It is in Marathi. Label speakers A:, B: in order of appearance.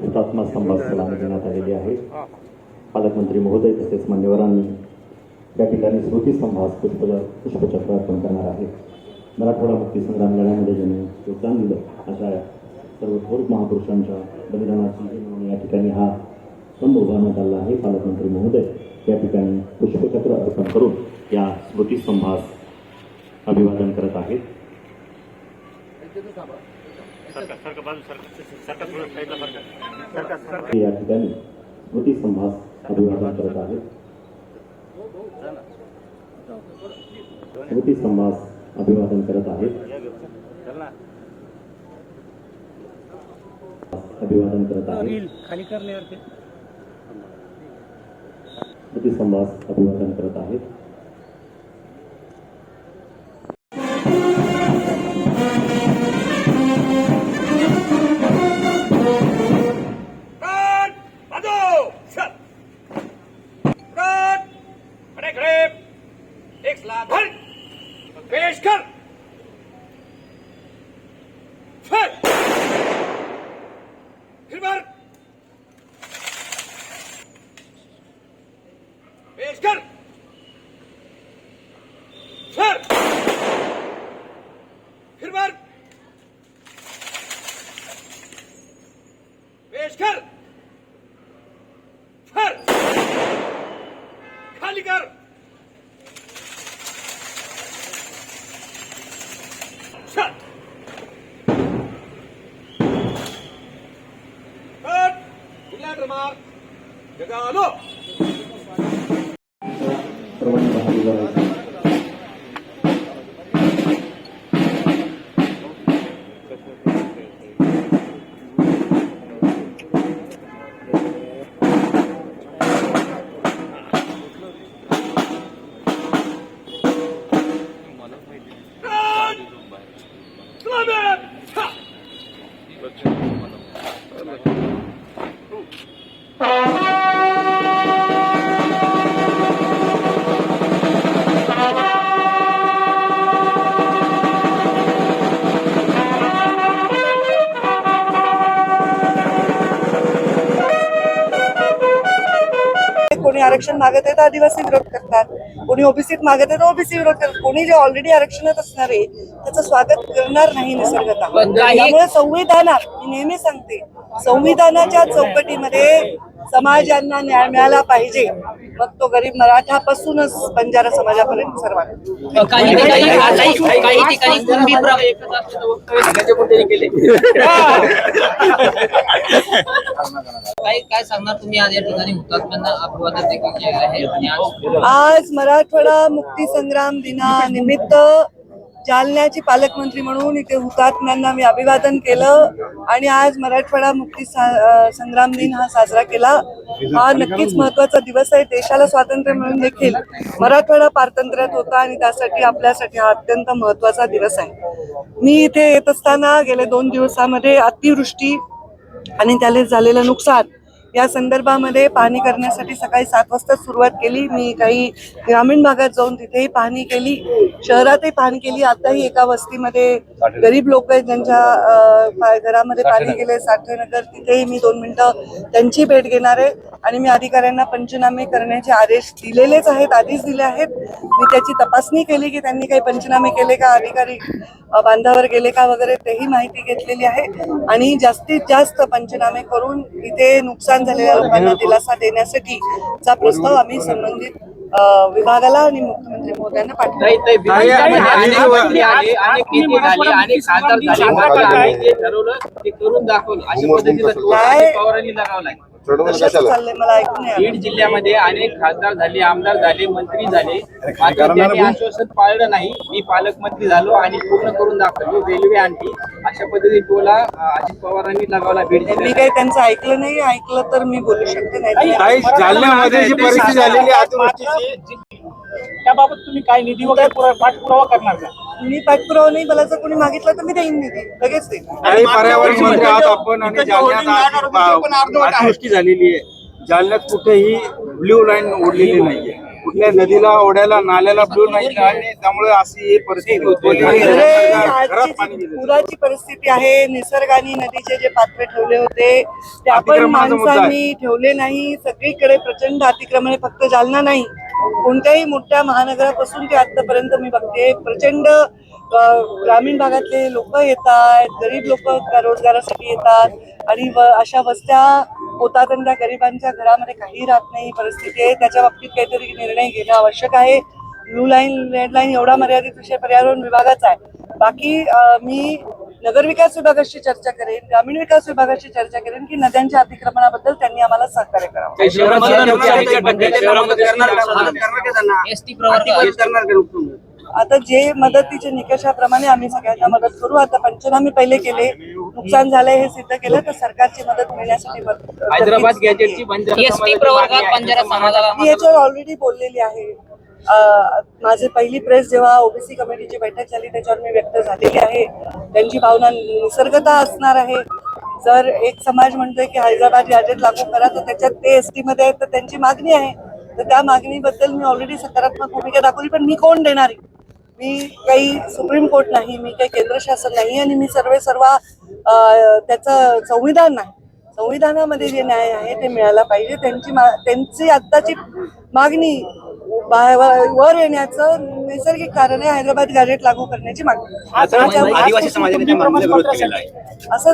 A: हुतात्मा स्तंभास सलामी देण्यात आलेली आहे. पालकमंत्री महोदय तसेच मान्यवरांनी या ठिकाणी स्मृतीस्तंभास पुष्प पुष्पचक्र अर्पण करणार आहे. मराठवाडा मुक्तीसंग्राम लढ्यामध्ये ज्यांनी योगदान दिलं अशा सर्व थोर महापुरुषांच्या बलिदानाची म्हणून या ठिकाणी हा स्तंभ उभारण्यात आला आहे. पालकमंत्री महोदय या ठिकाणी पुष्पचक्र अर्पण करून या स्मृतीस्तंभास अभिवादन करत आहेत. या ठिकाणी स्मृतीस्तंभास अभिवादन करत आहेत स्मृतीस्तंभास अभिवादन करत आहेत अभिवादन करत आहेत
B: खाली करण्यावर ते
A: स्मृतीस्तंभास अभिवादन करत आहेत
C: एक सलाम भर पेश कर. फिर फिर भर पेश कर. फिर फिर भर पेश कर. Jangan
D: lupa. आरक्षण मागत आहे तर आदिवासी विरोध करतात. कोणी ओबीसीत मागत आहे तर ओबीसी विरोध करतात. कोणी जे ऑलरेडी आरक्षणात असणार आहे त्याचं स्वागत करणार नाही निसर्गता. त्यामुळे संविधानात मी नेहमी सांगते संविधानाच्या चौकटीमध्ये समाजांना न्याय मिळाला पाहिजे. मग तो गरीब मराठापासूनच बंजारा समाजापर्यंत सर्वांना.
B: काही ठिकाणी काही काही ठिकाणी कुणबी प्र- काय काय सांगणार तुम्ही? आज या ठिकाणी हुतात्म्यांना अभिवादन देखील केलं आहे आणि आज
D: आज मराठवाडा मुक्ती संग्राम दिनानिमित्त जालन्याची पालकमंत्री म्हणून इथे हुतात्म्यांना मी अभिवादन केलं आणि आज मराठवाडा मुक्ती सा- संग्राम दिन हा साजरा केला. हा नक्कीच महत्त्वाचा दिवस आहे. देशाला स्वातंत्र्य मिळून देखील मराठवाडा पारतंत्र्यात होता आणि त्यासाठी आपल्यासाठी हा अत्यंत महत्त्वाचा दिवस आहे. मी इथे येत असताना गेल्या दोन दिवसामध्ये अतिवृष्टी आणि त्याला झालेलं नुकसान या संदर्भामध्ये पाहणी करण्यासाठी सकाळी सात वाजता सुरुवात केली. मी काही ग्रामीण भागात जाऊन तिथेही पाहणी केली. शहरातही पाहणी केली. आताही एका वस्तीमध्ये गरीब लोक आहेत ज्यांच्या घरामध्ये पाणी गेले. साठेनगर तिथेही मी दोन मिनिटं त्यांची भेट घेणार आहे. आणि मी अधिकाऱ्यांना पंचनामे करण्याचे आदेश दिलेलेच आहेत आधीच दिले आहेत. मी त्याची तपासणी केली की त्यांनी काही पंचनामे केले का? अधिकारी बांधावर गेले का वगैरे तेही माहिती घेतलेली आहे. आणि जास्तीत जास्त पंचनामे करून इथे नुकसान झालेल्या लोकांना दिलासा देण्यासाठी चा प्रस्ताव आम्ही संबंधित विभागाला आणि मुख्यमंत्री महोदयांना पाठवला
E: ताई,
D: चाललंय? मला ऐकून नाही आलं.
E: बीड जिल्ह्यामध्ये अनेक खासदार झाले आमदार झाले मंत्री झाले. मात्र त्यांनी आश्वासन पाळलं नाही. मी पालकमंत्री झालो आणि पूर्ण करून दाखवलो. रेल्वे आणली. अशा पद्धतीने टोला अं, अजित पवारांनी लगावला बीड
D: मी
E: जिल्ह्यात
D: काही त्यांचं ऐकलं नाही. ऐकलं तर मी बोलू शकते नाही तर
F: काही
D: नाही.
F: जालन्यामध्ये जी परिस्थिती झालेली आहे अतिवृष्टीची
B: त्याबाबत तुम्ही काय निधी वगैरे पुरा- पाठपुरावा करणार का?
D: मी पाठपुरावा नाही मला जर कोणी मागितलं तर मी देईन निधी. लगेच देईन.
F: काही पर्यावरण मंत्री आहात आपण आणि जालन्यात आज झालेली आहे. जालन्यात कुठेही ब्ल्यू लाईन ओढलेली नाहीये. कुठल्या नदीला ओढ्याला नाल्याला ब्लू नाही आणि त्यामुळे अशी ही परिस्थिती उद्भवली घरात
D: आजची पुराची परिस्थिती आहे निसर्गाने नदीचे जे पात्र ठेवले होते ते आपण
F: अतिक्रमणाचा मुद्दा आहे.
D: माणसांनी ठेवले नाही. सगळीकडे प्रचंड अतिक्रमण आहे, फक्त जालना नाही. कोणत्याही मोठ्या महानगरापासून ते आतापर्यंत मी बघते. प्रचंड ग्रामीण भागातले लोक येतात गरीब लोक रोजगारासाठी येतात आणि व अशा वस्त्या होतात आणि त्या गरिबांच्या घरामध्ये काही राहत नाही. परिस्थिती आहे. त्याच्या बाबतीत काहीतरी निर्णय घेणं आवश्यक आहे. ब्लू लाईन रेड लाईन एवढा मर्यादित विषय पर्यावरण विभागाचा आहे. बाकी मी नगरविकास विभागाशी चर्चा करेन ग्रामीण विकास विभागाशी चर्चा करेन की नद्यांच्या अतिक्रमणाबद्दल त्यांनी आम्हाला सहकार्य करावं आता जे मदतीच्या निकषाप्रमाणे आम्ही सगळ्यांना मदत करू आता पंचनामे पहिले केले नुकसान झालंय हे सिद्ध केलं तर सरकारची मदत मिळण्यासाठी याच्यावर ऑलरेडी बोललेली आहे. माझी पहिली प्रेस जेव्हा ओबीसी कमिटीची बैठक झाली त्याच्यावर मी व्यक्त झालेली आहे. त्यांची भावना निसर्गता असणार आहे. जर एक समाज म्हणतोय की हैदराबाद गॅजेट लागू करा तर त्याच्यात ते एस टी मध्ये आहेत तर त्यांची मागणी आहे. तर त्या मागणीबद्दल मी ऑलरेडी सकारात्मक भूमिका दाखवली पण मी कोण देणार आहे? मी काही सुप्रीम कोर्ट नाही मी काही केंद्र शासन नाही आणि मी सर्वे सर्व त्याचं संविधान नाही. संविधानामध्ये जे न्याय आहे ते मिळायला पाहिजे. त्यांची मा- त्यांची आत्ताची मागणी वर येण्याचं नैसर्गिक कारण आहे. हैदराबाद गॅजेट लागू करण्याची मागणी. असं